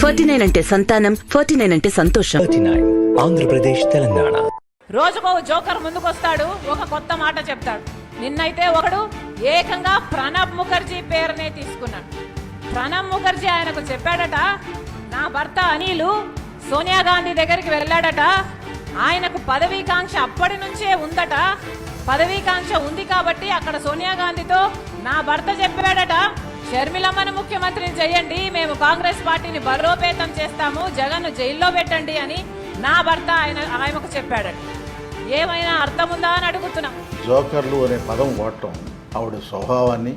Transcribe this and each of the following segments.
Forty nine అంటే సంతానం forty nine అంటే సంతోషం. ఆంధ్రప్రదేశ్ తెలంగాణ. రోజుకో జోకర్ ముందుకొస్తాడు ఒక కొత్త మాట చెప్తాడు. నిన్నైతే ఒకడు ఏకంగా ప్రణబ్ ముఖర్జీ పేరునే తీసుకున్నాడు. ప్రణబ్ ముఖర్జీ ఆయనకు చెప్పాడట నా భర్త అనిలు సోనియా గాంధీ దగ్గరికి వెళ్ళాడట. ఆయనకు పదవీకాంక్ష అప్పటి నుంచే ఉందట. పదవీకాంక్ష ఉంది కాబట్టి అక్కడ సోనియా గాంధీతో నా భర్త చెప్పాడట. షర్మిలమ్మను ముఖ్యమంత్రిని చేయండి మేము కాంగ్రెస్ పార్టీని బలోపేతం చేస్తాము జగన్ జైల్లో పెట్టండి అని నా భర్త ఆయన ఆయనకు చెప్పాడట ఏమైనా అర్థం ఉందా అని అడుగుతున్నాం. జోకర్లు అనే పదం వాడటం ఆవిడ స్వభావాన్ని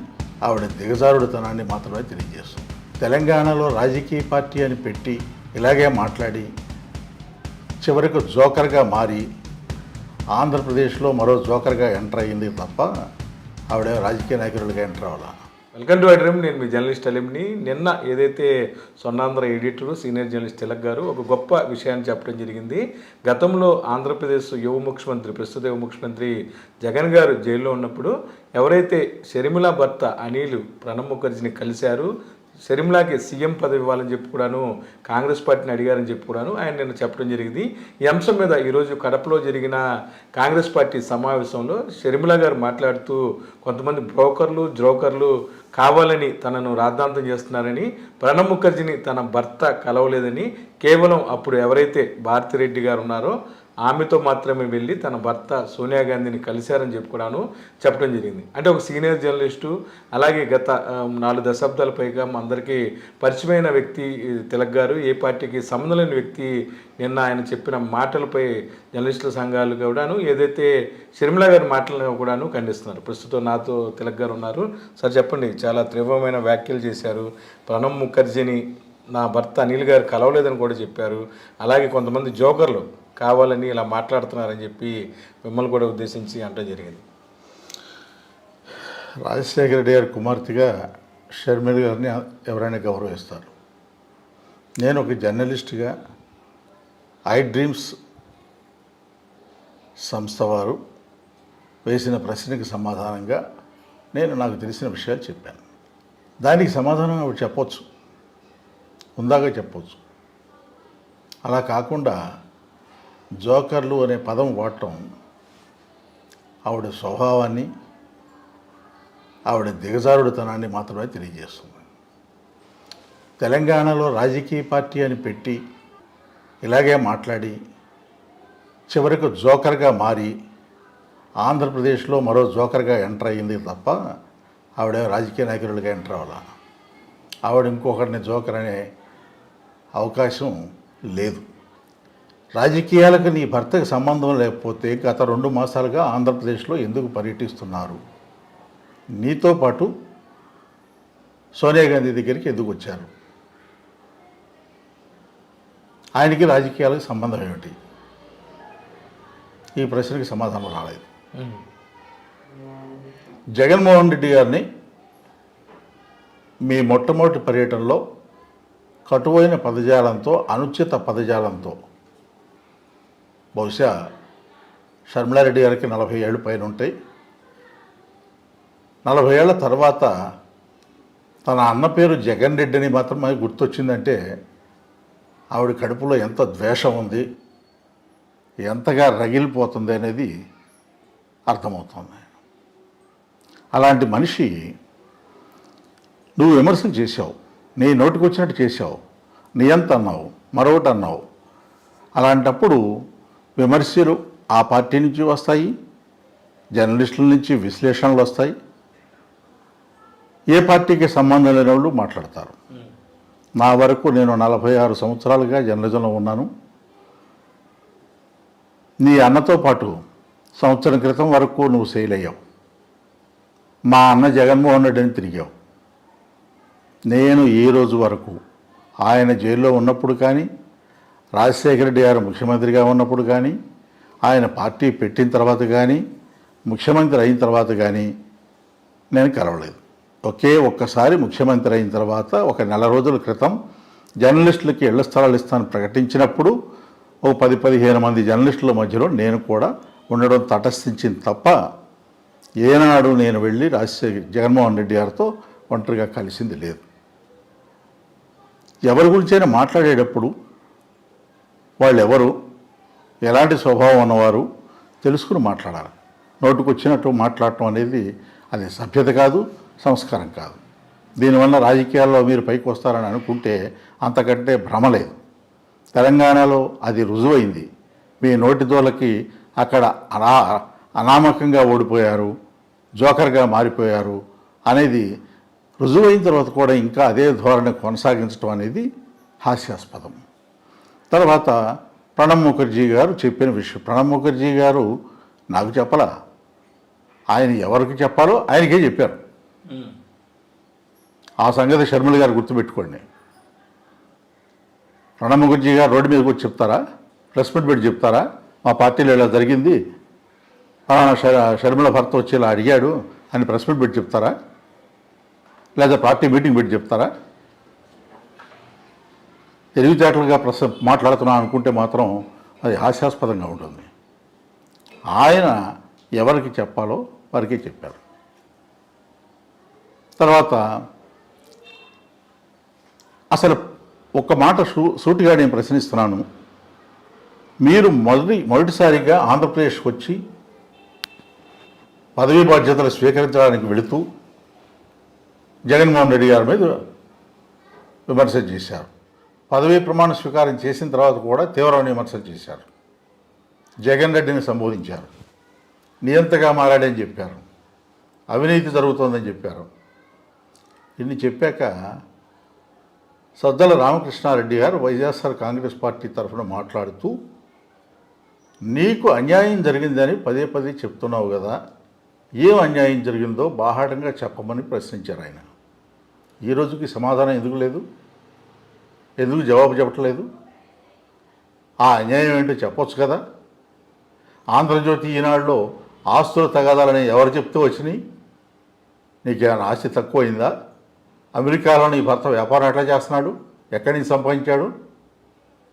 ఆవిడ దిగజారుడుతనాన్ని మాత్రమే తెలియజేస్తుంది. తెలంగాణలో రాజకీయ పార్టీ అని పెట్టి ఇలాగే మాట్లాడి చివరికి జోకర్గా మారి ఆంధ్రప్రదేశ్లో మరో జోకర్గా ఎంటర్ అయ్యింది తప్ప ఆవిడ రాజకీయ నాయకులుగా ఎంటర్ అవ్వాలా? Welcome to iDream. నేను మీ జర్నలిస్ట్ అలింని నిన్న ఏదైతే Swarnandhra editor senior journalist Tilak గారు ఒక గొప్ప విషయాన్ని చెప్పడం జరిగింది. గతంలో ఆంధ్రప్రదేశ్ యువ ముఖ్యమంత్రి ప్రస్తుత యువ ముఖ్యమంత్రి జగన్ గారు జైల్లో ఉన్నప్పుడు ఎవరైతే షర్మిల భర్త అనిల్ ప్రణబ్ ముఖర్జీని కలిశారు షర్మిలాకి సీఎం పదవి ఇవ్వాలని చెప్పి కూడాను కాంగ్రెస్ పార్టీని అడిగారని చెప్పి కూడాను ఆయన నిన్న చెప్పడం జరిగింది. ఈ అంశం మీద ఈరోజు కడపలో జరిగిన కాంగ్రెస్ పార్టీ సమావేశంలో షర్మిల గారు మాట్లాడుతూ కొంతమంది బ్రోకర్లు జోకర్లు కావాలని తనను రాద్ధాంతం చేస్తున్నారని ప్రణబ్ ముఖర్జీని తన భర్త కలవలేదని కేవలం అప్పుడు ఎవరైతే భారతిరెడ్డి గారు ఉన్నారో ఆమెతో మాత్రమే వెళ్ళి తన భర్త సోనియా గాంధీని కలిశారని చెప్పుకున్నాను చెప్పడం జరిగింది. అంటే ఒక సీనియర్ జర్నలిస్టు అలాగే గత నాలుగు దశాబ్దాల పైగా మా అందరికీ పరిచయమైన వ్యక్తి తిలక్ గారు. ఏ పార్టీకి సంబంధం లేని వ్యక్తి నిన్న ఆయన చెప్పిన మాటలపై జర్నలిస్టుల సంఘాలు కూడాను ఏదైతే షర్మిల గారి మాటలను కూడాను ఖండిస్తున్నారు. ప్రస్తుతం నాతో తిలక్ గారు ఉన్నారు. సార్ చెప్పండి చాలా తీవ్రమైన వ్యాఖ్యలు చేశారు. ప్రణబ్ ముఖర్జీని నా భర్త అనిల్ గారు కలవలేదని కూడా చెప్పారు. అలాగే కొంతమంది జోకర్లు కావాలని ఇలా మాట్లాడుతున్నారని చెప్పి మిమ్మల్ని కూడా ఉద్దేశించి అంటం జరిగింది. రాజశేఖర రెడ్డి గారి కుమార్తెగా షర్మిల గారిని ఎవరైనా గౌరవిస్తారు. నేను ఒక జర్నలిస్ట్గా ఐ డ్రీమ్స్ సంస్థ వారు వేసిన ప్రశ్నకి సమాధానంగా నేను నాకు తెలిసిన విషయాలు చెప్పాను. దానికి సమాధానం ఆవిడ చెప్పొచ్చు. ఉందాగా చెప్పొచ్చు. అలా కాకుండా జోకర్లు అనే పదం వాడటం ఆవిడ స్వభావాన్ని ఆవిడ దిగజారుడుతనాన్ని మాత్రమే తెలియజేస్తుంది. తెలంగాణలో రాజకీయ పార్టీ అని పెట్టి ఇలాగే మాట్లాడి చివరకు జోకర్గా మారి ఆంధ్రప్రదేశ్లో మరో జోకర్గా ఎంటర్ అయ్యింది తప్ప ఆవిడ రాజకీయ నాయకులుగా ఎంటర్ అవ్వాల? ఆవిడ ఇంకొకరిని జోకర్ అనే అవకాశం లేదు. రాజకీయాలకు నీ భర్తకు సంబంధం లేకపోతే గత రెండు మాసాలుగా ఆంధ్రప్రదేశ్లో ఎందుకు పర్యటిస్తున్నారు? నీతో పాటు సోనియా గాంధీ దగ్గరికి ఎందుకు వచ్చారు? ఆయనకి రాజకీయాలకు సంబంధం ఏమిటి? ఈ ప్రశ్నకి సమాధానం రాలేదు. జగన్మోహన్ రెడ్డి గారిని మీ మొట్టమొదటి పర్యటనలో కటువైన పదజాలంతో అనుచిత పదజాలంతో బహుశా షర్మిలారెడ్డి గారికి నలభై ఏళ్ళు పైన ఉంటాయి. నలభై ఏళ్ళ తర్వాత తన అన్న పేరు జగన్ రెడ్డి అని మాత్రమే గుర్తొచ్చిందంటే ఆవిడ కడుపులో ఎంత ద్వేషం ఉంది ఎంతగా రగిలిపోతుంది అనేది అర్థమవుతుంది. అలాంటి మనిషి నువ్వు విమర్శలు చేశావు నీ నోటికి వచ్చినట్టు చేశావు నీ ఎంత అన్నావు మరొకటి అన్నావు. అలాంటప్పుడు విమర్శలు ఆ పార్టీ నుంచి వస్తాయి జర్నలిస్టుల నుంచి విశ్లేషణలు వస్తాయి. ఏ పార్టీకి సంబంధం లేని వాళ్ళు మాట్లాడతారు. నా వరకు నేను నలభై ఆరు సంవత్సరాలుగా జర్నలిజంలో ఉన్నాను. నీ అన్నతో పాటు సంవత్సరం క్రితం వరకు నువ్వు సెయిల్ అయ్యావు. మా అన్న జగన్మోహన్ రెడ్డిని తిరిగావు. నేను ఈ రోజు వరకు ఆయన జైల్లో ఉన్నప్పుడు కానీ రాజశేఖర రెడ్డి గారు ముఖ్యమంత్రిగా ఉన్నప్పుడు కానీ ఆయన పార్టీ పెట్టిన తర్వాత కానీ ముఖ్యమంత్రి అయిన తర్వాత కానీ నేను కలవలేదు. ఒకే ఒక్కసారి ముఖ్యమంత్రి అయిన తర్వాత ఒక నెల రోజుల క్రితం జర్నలిస్టులకి ఇళ్ళ స్థలాలు ఇస్తాను ప్రకటించినప్పుడు ఓ పది పదిహేను మంది జర్నలిస్టుల మధ్యలో నేను కూడా ఉండడం తటస్థించింది తప్ప ఏనాడు నేను వెళ్ళి రాజశేఖర్ జగన్మోహన్ రెడ్డి గారితో ఒంటరిగా కలిసింది లేదు. ఎవరి గురించైనా మాట్లాడేటప్పుడు వాళ్ళు ఎవరు ఎలాంటి స్వభావం ఉన్నవారు? తెలుసుకుని మాట్లాడాలి. నోటుకు వచ్చినట్టు మాట్లాడటం అనేది అది సభ్యత కాదు సంస్కారం కాదు. దీనివల్ల రాజకీయాల్లో మీరు పైకి వస్తారని అనుకుంటే అంతకంటే భ్రమ లేదు. తెలంగాణలో అది రుజువైంది. మీ నోటి అక్కడ అనా అనామకంగా ఓడిపోయారు జోకర్గా మారిపోయారు అనేది రుజువైన తర్వాత కూడా ఇంకా అదే ధోరణి కొనసాగించడం అనేది హాస్యాస్పదం. తర్వాత ప్రణబ్ ముఖర్జీ గారు చెప్పిన విషయం. ప్రణబ్ ముఖర్జీ గారు నాకు చెప్పలా. ఆయన ఎవరికి చెప్పాలో ఆయనకే చెప్పారు. ఆ సంగతి షర్మిల గారు గుర్తుపెట్టుకోండి. ప్రణబ్ ముఖర్జీ గారు రోడ్డు మీదకి వచ్చి చెప్తారా? ప్రెస్ మీట్ పెట్టి చెప్తారా? మా పార్టీలో ఇలా జరిగింది. షర్మిల భర్త వచ్చి ఇలా అడిగాడు అని ప్రెస్ మీట్ పెట్టి చెప్తారా? లేదా పార్టీ మీటింగ్ పెట్టి చెప్తారా? తెలివితేటలుగా ప్రస మాట్లాడుతున్నాను అనుకుంటే మాత్రం అది హాస్యాస్పదంగా ఉంటుంది. ఆయన ఎవరికి చెప్పాలో వారికే చెప్పారు. తర్వాత అసలు ఒక్క మాట సూ సూటిగా నేను ప్రశ్నిస్తున్నాను. మీరు మొదటి మొదటిసారిగా ఆంధ్రప్రదేశ్కి వచ్చి పదవీ బాధ్యతలు స్వీకరించడానికి వెళుతూ జగన్మోహన్ రెడ్డి గారి మీద విమర్శ చేశారు. పదవీ ప్రమాణ స్వీకారం చేసిన తర్వాత కూడా తీవ్రమైన విమర్శలు చేశారు. జగన్ రెడ్డిని సంబోధించారు. నియంతగా మారాడని చెప్పారు. అవినీతి జరుగుతోందని చెప్పారు. ఇన్ని చెప్పాక సద్దల రామకృష్ణారెడ్డి గారు వైఎస్ఆర్ కాంగ్రెస్ పార్టీ తరఫున మాట్లాడుతూ నీకు అన్యాయం జరిగిందని పదే పదే చెప్తున్నావు కదా ఏం అన్యాయం జరిగిందో బాహాటంగా చెప్పమని ప్రశ్నించారు ఆయన. ఈ రోజుకి సమాధానం ఎందుకు లేదు? ఎందుకు జవాబు చెప్పట్లేదు? ఆ అన్యాయం ఏంటో చెప్పొచ్చు కదా? ఆంధ్రజ్యోతి ఈనాడులో ఆస్తుల తగాదాలని ఎవరు చెప్తూ వచ్చినాయి? నీకేమైనా ఆస్తి తక్కువైందా? అమెరికాలో నీ భర్త వ్యాపారం ఎట్లా చేస్తున్నాడు? ఎక్కడి నుంచి సంపాదించాడు?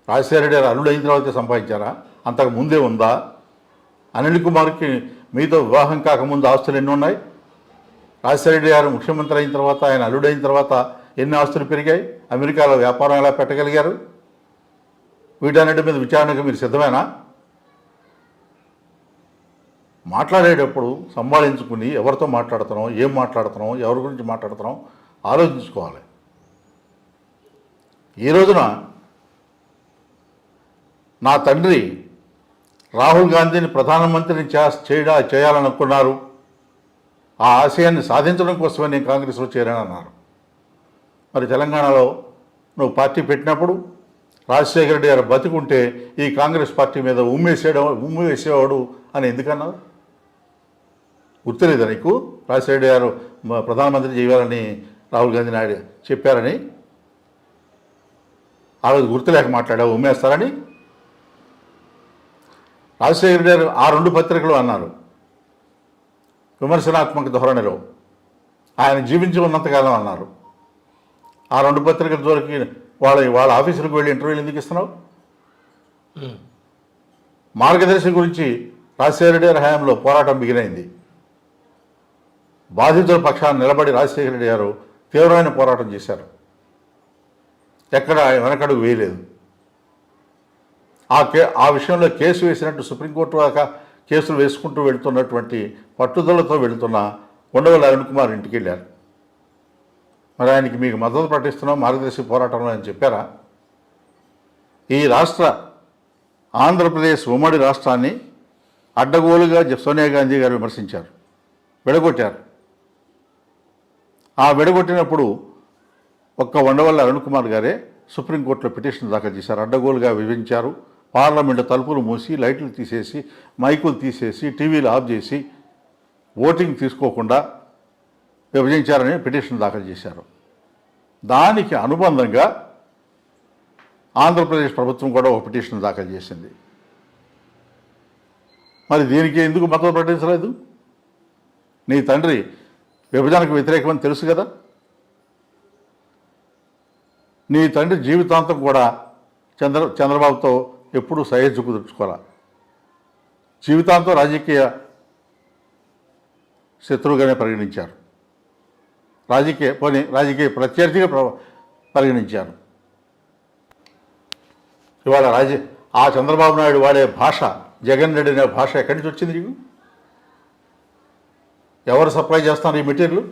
రాజశేఖర రెడ్డి గారు అల్లుడు అయిన తర్వాత సంపాదించారా? అంతకు ముందే ఉందా? అనిల్ కుమార్కి మీతో వివాహం కాకముందు ఆస్తులు ఎన్ని ఉన్నాయి? రాజశేఖర రెడ్డి గారు ముఖ్యమంత్రి అయిన తర్వాత ఆయన అల్లుడైన తర్వాత ఎన్ని ఆస్తులు పెరిగాయి? అమెరికాలో వ్యాపారం ఎలా పెట్టగలిగారు? వీటన్నిటి మీద విచారణకు మీరు సిద్ధమేనా? మాట్లాడేటప్పుడు సంభాళించుకుని ఎవరితో మాట్లాడుతున్నాం ఏం మాట్లాడుతున్నాం ఎవరి గురించి మాట్లాడుతున్నాం ఆలోచించుకోవాలి. ఈ రోజున నా తండ్రి రాహుల్ గాంధీని ప్రధానమంత్రిని చేయడా చేయాలనుకున్నారు. ఆ ఆశయాన్ని సాధించడం కోసమే నేను కాంగ్రెస్లో చేరానన్నారు. మరి తెలంగాణలో నువ్వు పార్టీ పెట్టినప్పుడు రాజశేఖర రెడ్డి గారు బతికుంటే ఈ కాంగ్రెస్ పార్టీ మీద ఉమ్మేసేయడం ఉమ్మి వేసేవాడు అని ఎందుకన్నావు గుర్తులేదా నీకు? రాజశేఖర రెడ్డి గారు ప్రధానమంత్రి చేయాలని రాహుల్ గాంధీ నాయుడు చెప్పారని? ఆ రోజు గుర్తులేక మాట్లాడావు ఉమ్మేస్తారని? రాజశేఖర రెడ్డి గారు ఆ రెండు పత్రికలు అన్నారు. విమర్శనాత్మక ధోరణిలో ఆయన జీవించి ఉన్నంతకాలం అన్నారు. ఆ రెండు పత్రికల దొరికి వాళ్ళ వాళ్ళ ఆఫీసులకు వెళ్ళి ఇంటర్వ్యూలు ఎందుకు ఇస్తున్నావు? మార్గదర్శి గురించి రాజశేఖర రెడ్డి గారి హయాంలో పోరాటం బిగినైంది. బాధితుల పక్షాన్ని నిలబడి రాజశేఖర రెడ్డి గారు తీవ్రమైన పోరాటం చేశారు. ఎక్కడ వెనకడుగు వేయలేదు. ఆ కే ఆ విషయంలో కేసు వేసినట్టు సుప్రీంకోర్టు దాకా కేసులు వేసుకుంటూ వెళుతున్నటువంటి పట్టుదలతో వెళుతున్న ఉండవల్లి అరుణ్ కుమార్ ఇంటికి వెళ్ళారు. మరి ఆయనకి మీకు మద్దతు ప్రకటిస్తున్నాం మార్గదర్శి పోరాటంలో అని చెప్పారా? ఈ రాష్ట్ర ఆంధ్రప్రదేశ్ ఉమ్మడి రాష్ట్రాన్ని అడ్డగోలుగా సోనియా గాంధీ గారు విమర్శించారు విడగొట్టారు. ఆ విడగొట్టినప్పుడు ఒక్క వండవల్లి అరుణ్ కుమార్ గారే సుప్రీంకోర్టులో పిటిషన్ దాఖలు చేశారు అడ్డగోలుగా విభజించారు పార్లమెంటు తలుపులు మూసి లైట్లు తీసేసి మైకులు తీసేసి టీవీలు ఆఫ్ చేసి ఓటింగ్ తీసుకోకుండా విభజించారని పిటిషన్ దాఖలు చేశారు. దానికి అనుబంధంగా ఆంధ్రప్రదేశ్ ప్రభుత్వం కూడా ఒక పిటిషన్ దాఖలు చేసింది. మరి దీనికి ఎందుకు మద్దతు ప్రకటించలేదు? నీ తండ్రి విభజనకు వ్యతిరేకమని తెలుసు కదా? నీ తండ్రి జీవితాంతం కూడా చంద్ర చంద్రబాబుతో ఎప్పుడూ సహజ కుదుర్చుకోరా? జీవితాంతం రాజకీయ శత్రువుగానే పరిగణించారు. రాజకీయ పోనీ రాజకీయ ప్రత్యర్థిగా ప్ర- పరిగణించారు ఇవాళ రాజ ఆ చంద్రబాబు నాయుడు వాడే భాష జగన్ రెడ్డి అనే భాష ఎక్కడి నుంచి వచ్చింది నీకు? ఎవరు సప్లై చేస్తున్నారు ఈ మెటీరియల్?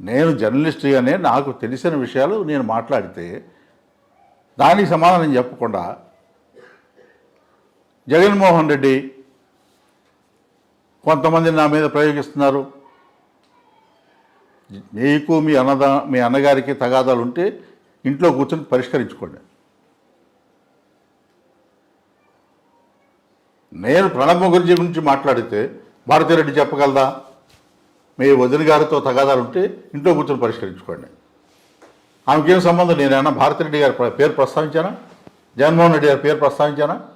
నేను జర్నలిస్ట్గానే నాకు తెలిసిన విషయాలు నేను మాట్లాడితే దానికి సమాధానం చెప్పకుండా జగన్మోహన్ రెడ్డి కొంతమంది నా మీద ప్రయోగిస్తున్నారు. మీకు మీ అన్నదా మీ అన్నగారికి తగాదాలు ఉంటే ఇంట్లో కూర్చొని పరిష్కరించుకోండి. నేను ప్రణబ్ ముఖర్జీ గురించి మాట్లాడితే భారతీరెడ్డి చెప్పగలదా? మీ వదిన గారితో తగాదాలు ఉంటే ఇంట్లో కూర్చొని పరిష్కరించుకోండి. ఆమెకేం సంబంధం? నేనైనా భారతిరెడ్డి గారి పేరు ప్రస్తావించానా? జగన్మోహన్ రెడ్డి గారి పేరు ప్రస్తావించానా?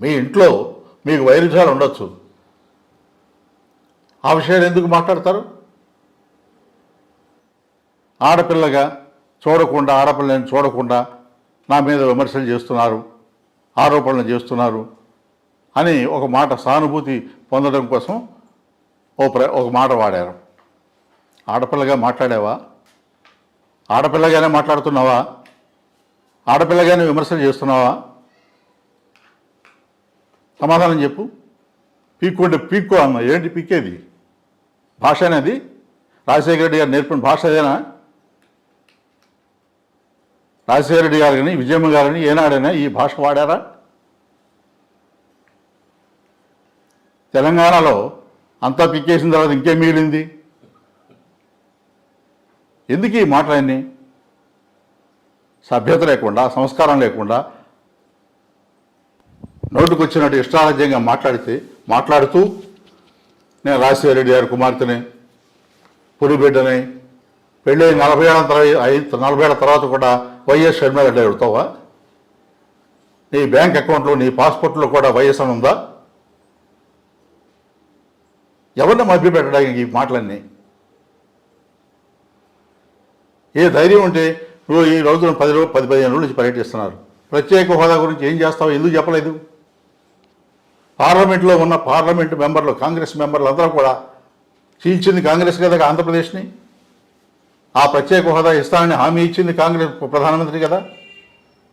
మీ ఇంట్లో మీకు వైరుధ్యాలు ఉండొచ్చు. ఆ విషయాలు ఎందుకు మాట్లాడతారు? ఆడపిల్లగా చూడకుండా ఆడపిల్లని చూడకుండా నా మీద విమర్శలు చేస్తున్నారు ఆరోపణలు చేస్తున్నారు అని ఒక మాట సానుభూతి పొందడం కోసం ఓ ప్ర ఒక మాట వాడారు. ఆడపిల్లగా మాట్లాడావా? ఆడపిల్లగానే మాట్లాడుతున్నావా? ఆడపిల్లగానే విమర్శలు చేస్తున్నావా? సమాధానం చెప్పు. పీక్కుంటే పీక్కో అన్న ఏంటి పీకేది? భాష అనేది రాజశేఖర రెడ్డి గారు నేర్పిన భాష అదేనా రాజశేఖర రెడ్డి గారు కానీ విజయమ్మ గారని ఏనాడైనా ఈ భాష వాడారా? తెలంగాణలో అంతా పిక్కేసిన తర్వాత ఇంకేం మిగిలింది? ఎందుకు ఈ మాటలన్నీ సభ్యత లేకుండా సంస్కారం లేకుండా నోటుకొచ్చినట్టు ఇష్టారాజ్యంగా మాట్లాడితే మాట్లాడుతూ నేను రాజశేఖర రెడ్డి గారి కుమార్తెని పులిబిడ్డని పెళ్ళి నలభై ఏళ్ళ తర్వాత ఐదు నలభై ఏళ్ళ తర్వాత కూడా వైఎస్ షర్మిలారెడ్డి అడుగుతావా నీ బ్యాంక్ అకౌంట్లో నీ పాస్పోర్ట్లో కూడా వైఎస్ అని ఉందా? ఎవరిని మభ్యపెట్టడానికి ఈ మాటలన్నీ? ఏ ధైర్యం ఉంటే నువ్వు ఈ రోజున పది రోజులు పది పదిహేను రోజుల నుంచి పర్యటిస్తున్నారు. ప్రత్యేక హోదా గురించి ఏం చేస్తావు? ఎందుకు చెప్పలేదు? పార్లమెంట్లో ఉన్న పార్లమెంట్ మెంబర్లు కాంగ్రెస్ మెంబర్లు అందరూ కూడా చీల్చింది కాంగ్రెస్ కదా ఆంధ్రప్రదేశ్ని. ఆ ప్రత్యేక హోదా ఇస్తానని హామీ ఇచ్చింది కాంగ్రెస్ ప్రధానమంత్రి కదా.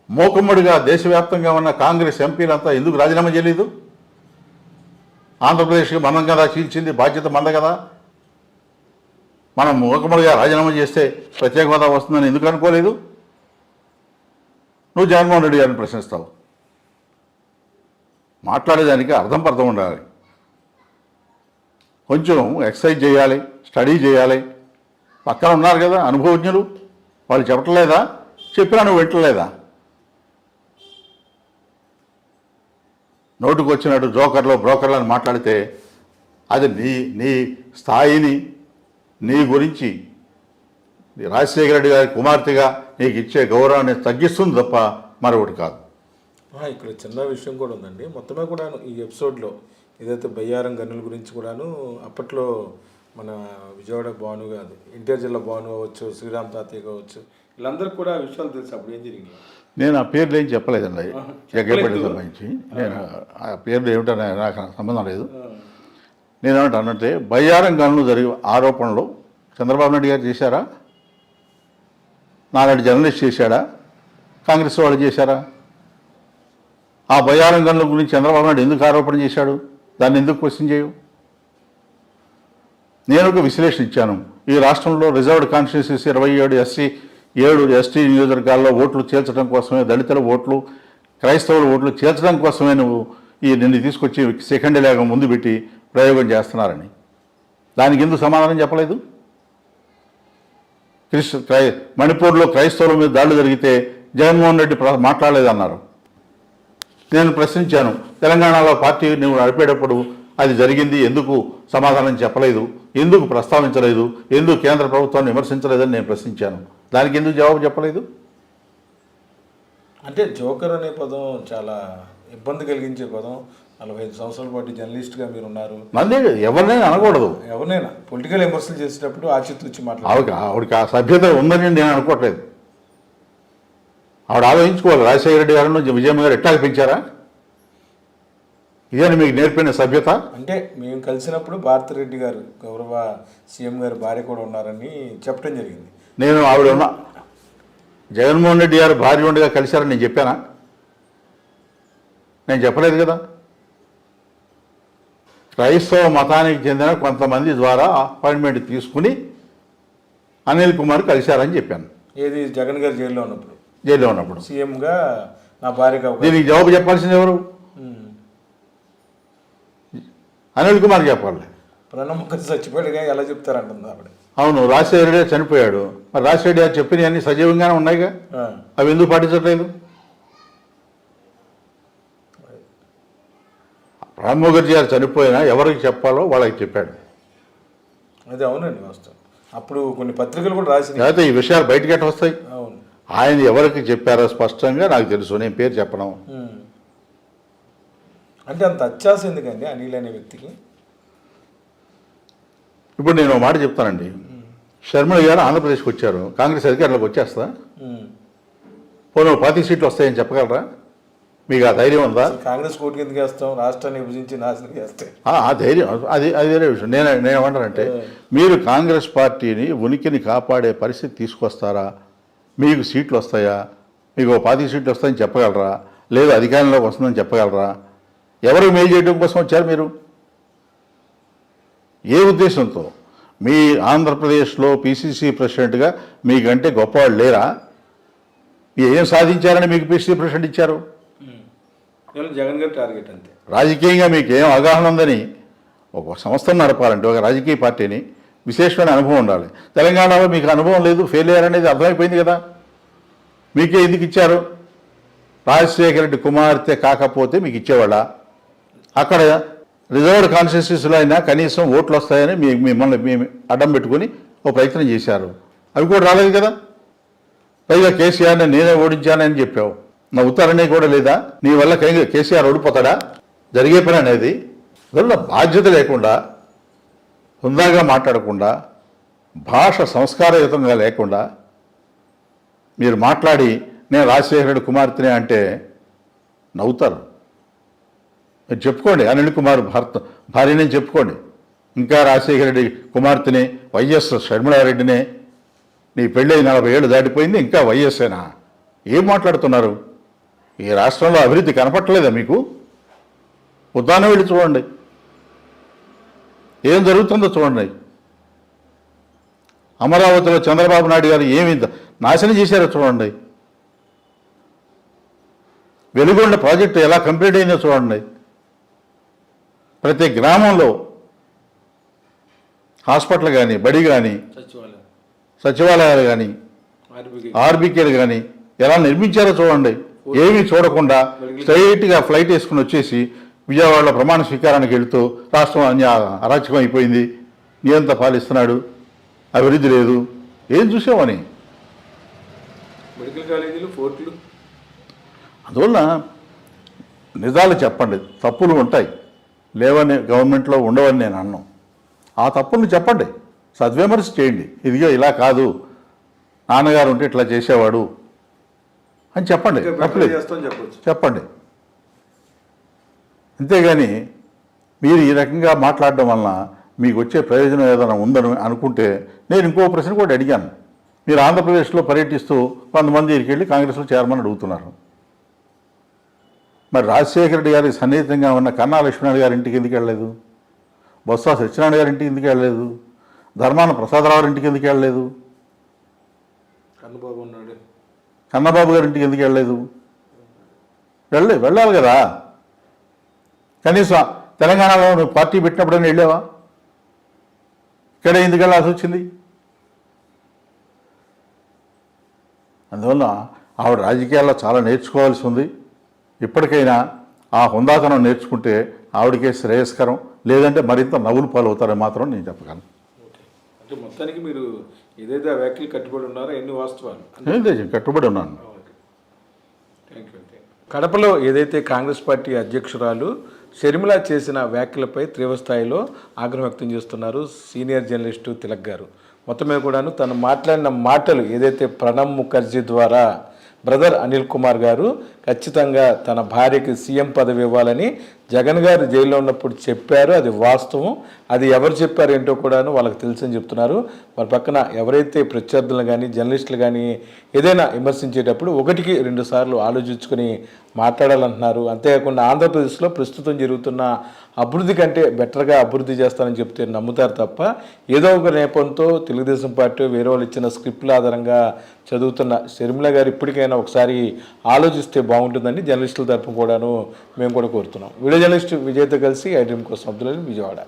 మోకమ్మడిగా దేశవ్యాప్తంగా ఉన్న కాంగ్రెస్ ఎంపీలంతా ఎందుకు రాజీనామా చేయలేదు? ఆంధ్రప్రదేశ్కి మనం కదా చీల్చింది బాధ్యత మంద కదా. మనం మూకమ్మడిగా రాజీనామా చేస్తే ప్రత్యేక హోదా వస్తుందని ఎందుకు అనుకోలేదు? నువ్వు జగన్మోహన్ రెడ్డి గారిని ప్రశ్నిస్తావు. మాట్లాడేదానికి అర్థం పర్థం ఉండాలి. కొంచెం ఎక్సర్సైజ్ చేయాలి స్టడీ చేయాలి. పక్కన ఉన్నారు కదా అనుభవజ్ఞులు వాళ్ళు చెప్పట్లేదా? చెప్పినా నువ్వు వింటలేదా? నోటుకు వచ్చినట్టు జోకర్లు బ్రోకర్లు అని మాట్లాడితే అది నీ నీ స్థాయిని నీ గురించి రాజశేఖర రెడ్డి గారి కుమార్తెగా నీకు ఇచ్చే గౌరవాన్ని తగ్గిస్తుంది తప్ప మరొకటి కాదు. ఇక్కడ చిన్న విషయం కూడా ఉందండి. మొత్తమే కూడాను ఈ ఎపిసోడ్లో ఏదైతే బయ్యారం గనుల గురించి కూడాను అప్పట్లో మన విజయవాడ భాను కాదు ఎన్టీఆర్ జిల్లా భాను కావచ్చు శ్రీరామ్ తాతయ్య కావచ్చు వీళ్ళందరికీ కూడా విషయాలు తెలుసు. అప్పుడు ఏం జరిగింది? నేను ఆ పేర్లు ఏం చెప్పలేదండి. చెప్పలేదు. సంబంధించి. నేను ఆ పేర్లు ఏమిటనే నాకు సంబంధం లేదు. నేనేమంటా అన్నట్టే బయ్యారం గనులు జరిగే ఆరోపణలు చంద్రబాబు నాయుడు గారు చేశారా? నాలాంటి జర్నలిస్ట్ చేశాడా? కాంగ్రెస్ వాళ్ళు చేశారా? ఆ బయ్యారం గనుల గురించి చంద్రబాబు నాయుడు ఎందుకు ఆరోపణ చేశాడు? దాన్ని ఎందుకు క్వశ్చన్ చేయవు? నేను ఒక విశ్లేషణ ఇచ్చాను. ఈ రాష్ట్రంలో రిజర్వ్డ్ కాన్స్టిట్యూన్సీస్ ఇరవై ఏడు ఎస్సీ ఏడు ఎస్టీ నియోజకవర్గాల్లో ఓట్లు చేర్చడం కోసమే దళితుల ఓట్లు క్రైస్తవుల ఓట్లు చేర్చడం కోసమే నువ్వు ఈ నిన్ను తీసుకొచ్చి సెకండ్ లేక ముందు పెట్టి ప్రయోగం చేస్తున్నారని. దానికి ఎందుకు సమాధానం చెప్పలేదు? క్రిస్ క్రై మణిపూర్లో క్రైస్తవుల మీద దాడులు జరిగితే జగన్మోహన్ రెడ్డి మాట్లాడలేదన్నారు. నేను ప్రశ్నించాను. తెలంగాణలో పార్టీ నువ్వు నడిపేటప్పుడు అది జరిగింది. ఎందుకు సమాధానం చెప్పలేదు? ఎందుకు ప్రస్తావించలేదు? ఎందుకు కేంద్ర ప్రభుత్వాన్ని విమర్శించలేదని నేను ప్రశ్నించాను. దానికి ఎందుకు జవాబు చెప్పలేదు? అంటే జోకర్ అనే పదం చాలా ఇబ్బంది కలిగించే పదం. నలభై ఐదు సంవత్సరాల పాటు జర్నలిస్ట్గా మీరు ఉన్నారు మంది ఎవరినైనా అనకూడదు. ఎవరినైనా. పొలిటికల్ విమర్శలు చేసేటప్పుడు ఆచితూచి మాట్లాడారు ఆవిడ ఆవిడకి ఆ సభ్యత ఉందని నేను అనుకోవట్లేదు. ఆవిడ ఆలోచించుకోవాలి. రాజశేఖర రెడ్డి గారు విజయమ్మ గారు ఎట్లా పెంచారా ఇదేనా మీకు నేర్పిన సభ్యత? అంటే మేము కలిసినప్పుడు భారతిరెడ్డి గారు గౌరవ సీఎం గారి భార్య కూడా ఉన్నారని చెప్పడం జరిగింది. నేను ఆవిడ ఉన్న జగన్మోహన్ రెడ్డి గారు భార్య ఉండగా కలిశారని నేను చెప్పానా? నేను చెప్పలేదు కదా. క్రైస్తవ మతానికి చెందిన కొంతమంది ద్వారా అపాయింట్మెంట్ తీసుకుని అనిల్ కుమార్ కలిశారని చెప్పాను. ఏది జగన్ గారు జైల్లో ఉన్నప్పుడు? జైల్లో ఉన్నప్పుడు. సీఎంగా నా అవకాశం దీనికి జవాబు చెప్పాల్సింది ఎవరు. అనిల్ కుమార్ చెప్పాలి. ప్రణబ్ ముఖర్జీ చచ్చిపోయాడుగా ఎలా చెప్తారంటుంది ఆవిడ? అవును రాజశేఖర రెడ్డి గారు చనిపోయాడు. మరి రాజశేఖర గారు చెప్పినవన్నీ సజీవంగానే ఉన్నాయిగా. అవి ఎందుకు పాటించట్లేదు? రామ్ ముఖర్జీ గారు చనిపోయినా ఎవరికి చెప్పాలో వాళ్ళకి చెప్పాడు. అది అవునండి వాస్తవం. అప్పుడు కొన్ని పత్రికలు కూడా రాసినాయి. లేకపోతే ఈ విషయాలు బయటకి ఎట్ట వస్తాయి? అవును. ఆయన ఎవరికి చెప్పారో స్పష్టంగా నాకు తెలుసు. నేను పేరు చెప్పడం. అంటే అంత అత్యాస ఎందుకండి అనిల్ అనే వ్యక్తికి? ఇప్పుడు నేను ఒక మాట చెప్తానండి. శర్మల గారు ఆంధ్రప్రదేశ్కి వచ్చారు. కాంగ్రెస్ అధికారులకు వచ్చేస్తా. పోనీ పాతి సీట్లు వస్తాయని చెప్పగలరా? మీకు ఆ ధైర్యం ఉందా? కాంగ్రెస్ కోర్టుకి ఎందుకు వేస్తాం? రాష్ట్రాన్ని విభజించి నాశనం చేస్తే. ఆ ఆ ధైర్యం. అది అది వేరే విషయం. నేను నేను ఏమంటానంటే మీరు కాంగ్రెస్ పార్టీని ఉనికిని కాపాడే పరిస్థితి తీసుకొస్తారా? మీకు సీట్లు వస్తాయా? మీకు ఓ పాతి సీట్లు వస్తాయని చెప్పగలరా? లేదు అధికారంలోకి వస్తుందని చెప్పగలరా? ఎవరు మేలు చేయడం కోసం వచ్చారు మీరు? ఏ ఉద్దేశంతో? మీ ఆంధ్రప్రదేశ్లో పిసిసి ప్రెసిడెంట్గా మీకంటే గొప్పవాళ్ళు లేరా? ఏం సాధించారని మీకు పిసిసి ప్రెసిడెంట్ ఇచ్చారు? కేవలం జగన్ గారి టార్గెట్ అంతే. రాజకీయంగా మీకు ఏం అవగాహన ఉందని ఒక సంస్థను నడపాలంటే ఒక రాజకీయ పార్టీని విశేషమైన అనుభవం ఉండాలి. తెలంగాణలో మీకు అనుభవం లేదు ఫెయిల్ అనేది అర్థమైపోయింది కదా. మీకే ఎందుకు ఇచ్చారు? రాజశేఖర రెడ్డి కుమార్తె కాకపోతే మీకు ఇచ్చేవాళ్ళ? అక్కడ రిజర్వ్డ్ కాన్స్టిట్యూన్సీలో అయినా కనీసం ఓట్లు వస్తాయని మీ మిమ్మల్ని మేము అడ్డం పెట్టుకుని ఓ ప్రయత్నం చేశారు. అవి కూడా రాలేదు కదా. పైగా కేసీఆర్ని నేనే ఓడించానని చెప్పావు. నా ఉత్తరణి కూడా లేదా? నీ వల్ల కేసీఆర్ ఓడిపోతాడా? జరిగే పని అనేది. వల్ల బాధ్యత లేకుండా హుందాగా మాట్లాడకుండా భాష సంస్కారయుతంగా లేకుండా మీరు మాట్లాడి నేను రాజశేఖరుడు కుమార్తెనే అంటే నవ్వుతారు. మీరు చెప్పుకోండి అనిల్ కుమార్ భర్త భార్యనే చెప్పుకోండి. ఇంకా రాజశేఖర రెడ్డి కుమార్తెని వైఎస్ షర్మిళారెడ్డినే నీ పెళ్ళి నలభై ఏళ్ళు దాటిపోయింది ఇంకా వైఎస్ఏనా ఏం మాట్లాడుతున్నారు? ఈ రాష్ట్రంలో అభివృద్ధి కనపట్టలేదా మీకు? ఉద్దానం వెళ్ళి చూడండి. ఏం జరుగుతుందో చూడండి. అమరావతిలో చంద్రబాబు నాయుడు గారు ఏమి నాశనం చేశారో చూడండి. వెలుగొండ ప్రాజెక్టు ఎలా కంప్లీట్ అయిందో చూడండి. ప్రతి గ్రామంలో హాస్పిటల్ కానీ బడి కానీ సచివాలయం సచివాలయాలు కానీ ఆర్బీకి ఆర్బీకేలు కానీ ఎలా నిర్మించారో చూడండి. ఏమీ చూడకుండా స్ట్రైట్గా ఫ్లైట్ వేసుకుని వచ్చేసి విజయవాడలో ప్రమాణ స్వీకారానికి వెళుతూ రాష్ట్రం అన్య అరాచకం అయిపోయింది. నియంత పాలిస్తున్నాడు. అభివృద్ధి లేదు. ఏం చూసామని మెడికల్ కాలేజీలు ఫోర్ట్లు. అందువల్ల నిజాలు చెప్పండి. తప్పులు ఉంటాయి. లేవని గవర్నమెంట్లో ఉండవని నేను అన్నాను ఆ తప్పుల్ని చెప్పండి. సద్విమర్శ చేయండి. ఇదిగో ఇలా కాదు. నాన్నగారు ఉంటే ఇట్లా చేసేవాడు. అని చెప్పండి. చెప్పండి. అంతేగాని మీరు ఈ రకంగా మాట్లాడడం వలన మీకు వచ్చే ప్రయోజనం ఏదైనా ఉందని అనుకుంటే నేను ఇంకో ప్రశ్న కూడా అడిగాను. మీరు ఆంధ్రప్రదేశ్లో పర్యటిస్తూ కొంతమంది ఇక్కడికి వెళ్ళి కాంగ్రెస్లో చేరమని అడుగుతున్నారు. మరి రాజశేఖర రెడ్డి గారి సన్నిహితంగా ఉన్న కన్నా లక్ష్మణ్ గారి ఇంటికి ఎందుకు వెళ్ళలేదు? బొత్స సత్యనారాయణ గారి ఇంటికి ఎందుకు వెళ్ళలేదు? ధర్మాన ప్రసాదరావు ఇంటికి ఎందుకు వెళ్ళలేదు? కన్నబాబు ఉన్నాడు. కన్నబాబు గారి ఇంటికి ఎందుకు వెళ్ళలేదు? వెళ్ళే వెళ్ళాలి కదా. కనీసం తెలంగాణలో నువ్వు పార్టీ పెట్టినప్పుడైనా వెళ్ళావా? ఇక్కడ ఎందుకు వెళ్ళాల్సి వచ్చింది? అందువల్ల ఆవిడ రాజకీయాల్లో చాలా నేర్చుకోవాల్సి ఉంది. ఇప్పటికైనా ఆ హుందాతనం నేర్చుకుంటే ఆవిడకే శ్రేయస్కరం లేదంటే మరింత నవ్వులు పాలవుతారని మాత్రం నేను చెప్పగలను. అంటే మొత్తానికి మీరు ఏదైతే ఆ వ్యాఖ్యలు కట్టుబడి ఉన్నారో ఎన్ని వాస్తవాలు? నేను కట్టుబడి ఉన్నాను. కడపలో ఏదైతే కాంగ్రెస్ పార్టీ అధ్యక్షురాలు షర్మిల చేసిన వ్యాఖ్యలపై తీవ్రస్థాయిలో ఆగ్రహం వ్యక్తం చేస్తున్నారు సీనియర్ జర్నలిస్టు తిలక్ గారు. మొత్తం మీద కూడాను తను మాట్లాడిన మాటలు ఏదైతే ప్రణబ్ ముఖర్జీ ద్వారా బ్రదర్ అనిల్ కుమార్ గారు ఖచ్చితంగా తన భార్యకి సీఎం పదవి ఇవ్వాలని జగన్ గారు జైల్లో ఉన్నప్పుడు చెప్పారు అది వాస్తవం. అది ఎవరు చెప్పారు ఏంటో కూడాను వాళ్ళకి తెలుసని చెప్తున్నారు. మరి పక్కన ఎవరైతే ప్రత్యర్థులను కానీ జర్నలిస్టులు కానీ ఏదైనా విమర్శించేటప్పుడు ఒకటికి రెండు సార్లు ఆలోచించుకొని మాట్లాడాలంటున్నారు. అంతేకాకుండా ఆంధ్రప్రదేశ్లో ప్రస్తుతం జరుగుతున్న అభివృద్ధి కంటే బెటర్గా అభివృద్ధి చేస్తానని చెప్తే నమ్ముతారు తప్ప ఏదో ఒక నేపంతో తెలుగుదేశం పార్టీ వేరే వాళ్ళు ఇచ్చిన స్క్రిప్ట్ల ఆధారంగా చదువుతున్న షర్మిల గారు ఇప్పటికైనా ఒకసారి ఆలోచిస్తే బాగుంటుందని జర్నలిస్టుల తరఫున కూడాను మేము కూడా కోరుతున్నాం. వీడియో జర్నలిస్ట్ విజయ్తో కలిసి ఐడ్రీమ్ కోసం అబ్దుల్ విజయవాడ.